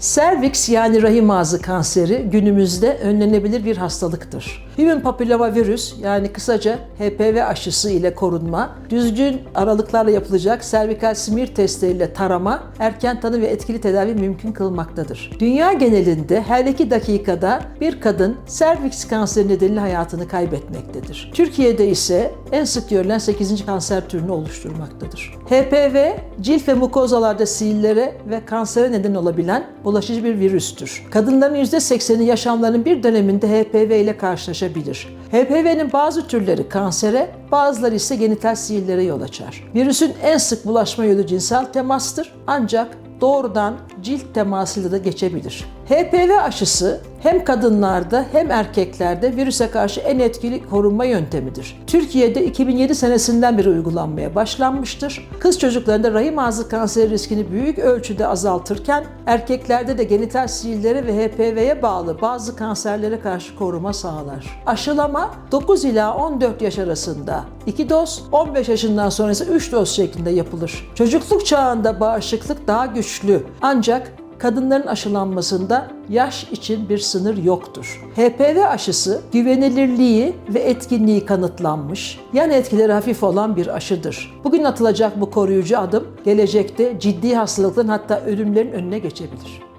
Cervix yani rahim ağzı kanseri günümüzde önlenebilir bir hastalıktır. Human papillomavirüs yani kısaca HPV aşısı ile korunma, düzgün aralıklarla yapılacak servikal smear testleriyle tarama, erken tanı ve etkili tedavi mümkün kılmaktadır. Dünya genelinde her iki dakikada bir kadın cervix kanseri nedeniyle hayatını kaybetmektedir. Türkiye'de ise en sık görülen 8. kanser türünü oluşturmaktadır. HPV, cilt ve mukozalarda sihirlere ve kansere neden olabilen bulaşıcı bir virüstür. Kadınların %80'i yaşamlarının bir döneminde HPV ile karşılaşabilir. HPV'nin bazı türleri kansere, bazıları ise genital sihirlere yol açar. Virüsün en sık bulaşma yolu cinsel temastır ancak doğrudan cilt temasıyla da geçebilir. HPV aşısı hem kadınlarda hem erkeklerde virüse karşı en etkili korunma yöntemidir. Türkiye'de 2007 senesinden beri uygulanmaya başlanmıştır. Kız çocuklarında rahim ağzı kanseri riskini büyük ölçüde azaltırken erkeklerde de genital sihirlere ve HPV'ye bağlı bazı kanserlere karşı koruma sağlar. Aşılama 9 ila 14 yaş arasında 2 doz, 15 yaşından sonra ise 3 doz şeklinde yapılır. Çocukluk çağında bağışıklık daha güçlü ancak kadınların aşılanmasında yaş için bir sınır yoktur. HPV aşısı güvenilirliği ve etkinliği kanıtlanmış, yan etkileri hafif olan bir aşıdır. Bugün atılacak bu koruyucu adım gelecekte ciddi hastalıkların hatta ölümlerin önüne geçebilir.